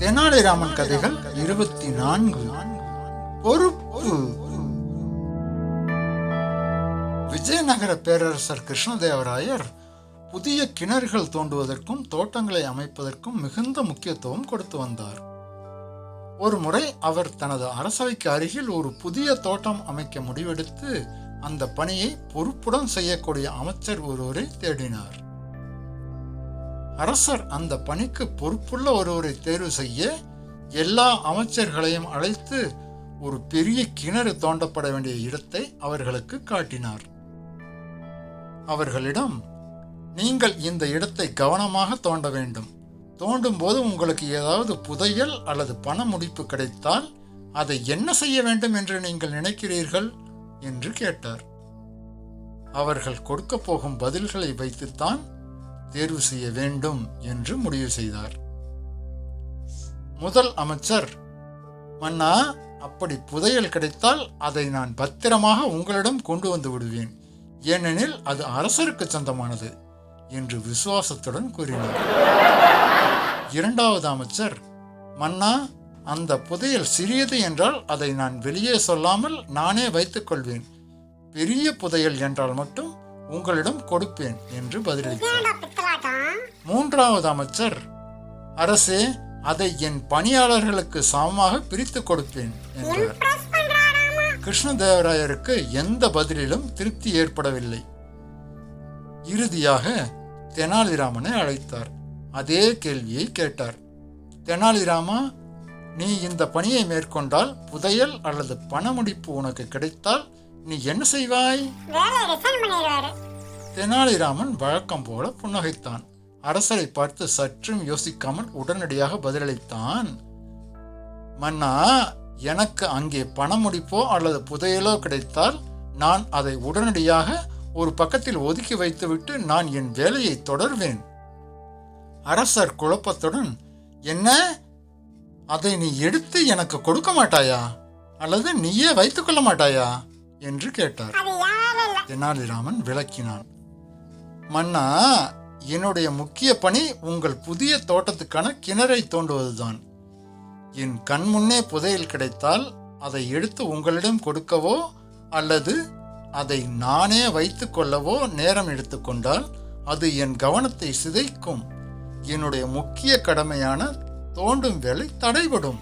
தெனாலிராமன் கதைகள் இருபத்தி நான்கு பொறுப்பு. விஜயநகர பேரரசர் கிருஷ்ணதேவராயர் புதிய கிணறுகள் தோண்டுவதற்கும் தோட்டங்களை அமைப்பதற்கும் மிகுந்த முக்கியத்துவம் கொடுத்து வந்தார். ஒரு முறை அவர் தனது அரசவைக்கு அருகில் ஒரு புதிய தோட்டம் அமைக்க முடிவெடுத்து அந்த பணியை பொறுப்புடன் செய்யக்கூடிய அமைச்சர் ஒருவரை தேடினார். அரசர் அந்த பணிக்கு பொறுப்புள்ள ஒருவரை தேர்வு செய்ய எல்லா அமைச்சர்களையும் அழைத்து ஒரு பெரிய கிணறு தோண்டப்பட வேண்டிய இடத்தை அவர்களுக்கு காட்டினார். அவர்களிடம் நீங்கள் இந்த இடத்தை கவனமாக தோண்ட வேண்டும். தோண்டும் போது உங்களுக்கு ஏதாவது புதையல் அல்லது பண முடிப்பு கிடைத்தால் அதை என்ன செய்ய வேண்டும் என்று நீங்கள் நினைக்கிறீர்கள்? என்று கேட்டார். அவர்கள் கொடுக்க போகும் பதில்களை வைத்துத்தான் தேர்வு செய்ய வேண்டும் என்று முடிவு செய்தார். முதல் அமைச்சர் மன்னா அப்படி புதையல் கிடைத்தால் அதை நான் பத்திரமாக உங்களிடம் கொண்டு வந்து விடுவேன். ஏனெனில் அது அரசருக்கு சொந்தமானது என்று விசுவாசத்துடன் கூறினார். இரண்டாவது அமைச்சர் மன்னா அந்த புதையல் சிறியது என்றால் அதை நான் வெளியே சொல்லாமல் நானே வைத்துக் கொள்வேன். பெரிய புதையல் என்றால் மட்டும் உங்களிடம் கொடுப்பேன் என்று பதிலளித்தார். மூன்றாவது? அமைச்சர் அரசே அதை என் பணியாளர்களுக்கு சமமாக பிரித்து கொடுப்பேன் என்றார். கிருஷ்ணதேவராயருக்கு எந்த பதிலிலும் திருப்தி ஏற்படவில்லை. இறுதியாக தெனாலிராமனை அழைத்தார். அதே கேள்வியை கேட்டார். தெனாலிராமா நீ இந்த பணியை மேற்கொண்டால் புதையல் அல்லது பணமுடிப்பு உனக்கு கிடைத்தால் நீ என்ன செய்வாய்? தெனாலிராமன் வழக்கம் போல புன்னகைத்தான். அரசரை பார்த்து சற்றும் யோசிக்காமல் உடனடியாக பதிலளித்தான். மன்னா எனக்கு அங்கே பணமுடிப்போ அல்லது புதையலோ கிடைத்தால் நான் அதை உடனடியாக ஒரு பக்கத்தில் ஒதுக்கி வைத்துவிட்டு நான் என் வேலையை தொடர்வேன். அரசர் குழப்பத்துடன் என்ன? அதை நீ எடுத்து எனக்கு கொடுக்க மாட்டாயா? அல்லது நீயே வைத்துக் கொள்ள மாட்டாயா? என்று கேட்டார். தெனாலிராமன் விளக்கினான். மன்னா என்னுடைய முக்கிய பணி உங்கள் புதிய தோட்டத்துக்கான கிணறை தோண்டுவதுதான். என் கண் முன்னே புதையல் கிடைத்தால் அதை எடுத்து உங்களிடம் கொடுக்கவோ அல்லது அதை நானே வைத்துக் கொள்ளவோ நேரம் எடுத்துக்கொண்டால் அது என் கவனத்தை சிதைக்கும். என்னுடைய முக்கிய கடமையான தோண்டும் வேலை தடைபடும்.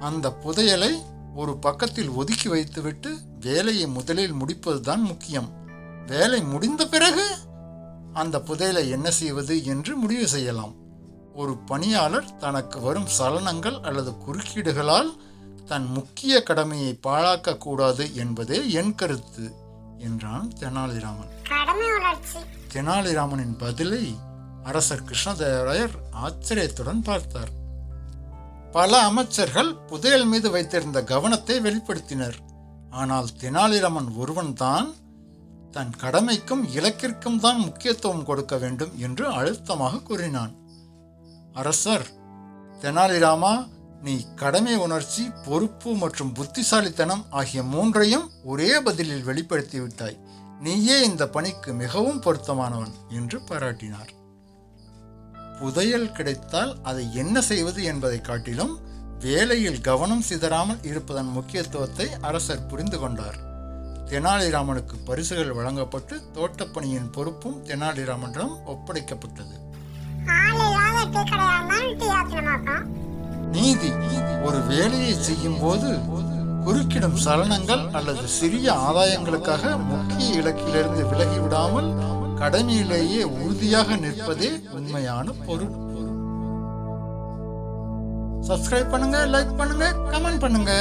அந்த புதையலை ஒரு பக்கத்தில் ஒதுக்கி வைத்துவிட்டு வேலையை முதலில் முடிப்பதுதான் முக்கியம். வேலை முடிந்த பிறகு அந்த புதையலை என்ன செய்வது என்று முடிவு செய்யலாம். ஒரு பணியாளர் தனக்கு வரும் சலனங்கள் அல்லது குறுக்கீடுகளால் தன் முக்கிய கடமையை பாழாக்க கூடாது என்பதே என் கருத்து என்றான் தெனாலிராமன். தெனாலிராமனின் பதிலை அரசர் கிருஷ்ணதேவராயர் ஆச்சரியத்துடன் பார்த்தார். பல அமைச்சர்கள் புதையல் மீது வைத்திருந்த கவனத்தை வெளிப்படுத்தினர். ஆனால் தெனாலிராமன் ஒருவன்தான் தன் தன் கடமைக்கும் இலக்கிற்கும் தான் முக்கியத்துவம் கொடுக்க வேண்டும் என்று அழுத்தமாக கூறினான். அரசர் தெனாலிராமா நீ கடமை உணர்ச்சி பொறுப்பு மற்றும் புத்திசாலித்தனம் ஆகிய மூன்றையும் ஒரே பதிலில் வெளிப்படுத்திவிட்டாய் நீயே இந்த பணிக்கு மிகவும் பொருத்தமானவன் என்று பாராட்டினார். புதையல் கிடைத்தால் அதை என்ன செய்வது என்பதை காட்டிலும் வேலையில் கவனம் சிதறாமல் இருப்பதன் முக்கியத்துவத்தை அரசர் புரிந்து கொண்டார். தெனாலிராமனுக்கு பரிசுகள் வழங்கப்பட்டு தோட்டப்பணியின் பொறுப்பும் தெனாலிராமனிடம் ஒப்படைக்கப்பட்டது. நீதி ஒரு வேலையை செய்யும் போது குறுக்கிடும் சலனங்கள் அல்லது சிறிய ஆதாயங்களுக்காக முக்கிய இலக்கிலிருந்து விலகிவிடாமல் கடமையிலேயே உறுதியாக நிற்பதே உண்மையான பொறுப்பு சப்ஸ்கிரைப் பண்ணுங்க லைக் பண்ணுங்க கமெண்ட் பண்ணுங்க.